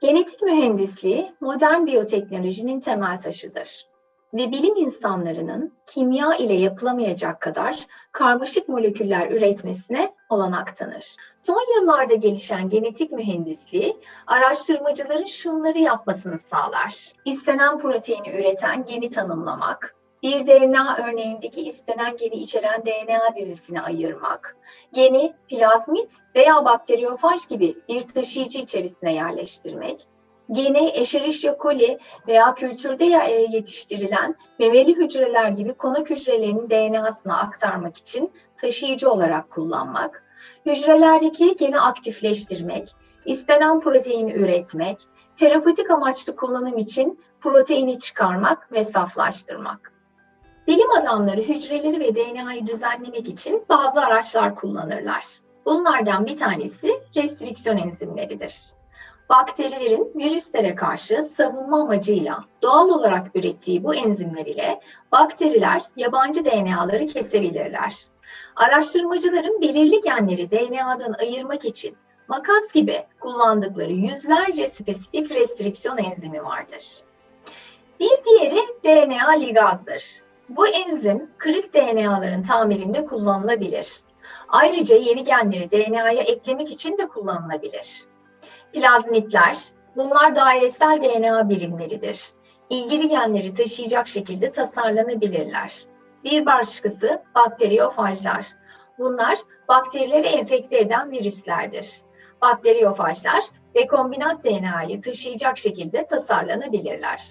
Genetik mühendisliği modern biyoteknolojinin temel taşıdır ve bilim insanlarının kimya ile yapılamayacak kadar karmaşık moleküller üretmesine olanak tanır. Son yıllarda gelişen genetik mühendisliği araştırmacıların şunları yapmasını sağlar. İstenen proteini üreten geni tanımlamak, bir DNA örneğindeki istenen geni içeren DNA dizisini ayırmak, geni plazmit veya bakteriyofaj gibi bir taşıyıcı içerisine yerleştirmek, geni Escherichia coli veya kültürde e, yetiştirilen memeli hücreler gibi konak hücrelerinin DNA'sına aktarmak için taşıyıcı olarak kullanmak, hücrelerdeki geni aktifleştirmek, istenen proteini üretmek, terapötik amaçlı kullanım için proteini çıkarmak ve saflaştırmak. Bilim adamları hücreleri ve DNA'yı düzenlemek için bazı araçlar kullanırlar. Bunlardan bir tanesi restriksiyon enzimleridir. Bakterilerin virüslere karşı savunma amacıyla doğal olarak ürettiği bu enzimler ile bakteriler yabancı DNA'ları kesebilirler. Araştırmacıların belirli genleri DNA'dan ayırmak için makas gibi kullandıkları yüzlerce spesifik restriksiyon enzimi vardır. Bir diğeri DNA ligazdır. Bu enzim kırık DNA'ların tamirinde kullanılabilir. Ayrıca yeni genleri DNA'ya eklemek için de kullanılabilir. Plazmitler, bunlar dairesel DNA birimleridir. İlgili genleri taşıyacak şekilde tasarlanabilirler. Bir başkası bakteriyofajlar. Bunlar bakterileri enfekte eden virüslerdir. Bakteriyofajlar rekombinant DNA'yı taşıyacak şekilde tasarlanabilirler.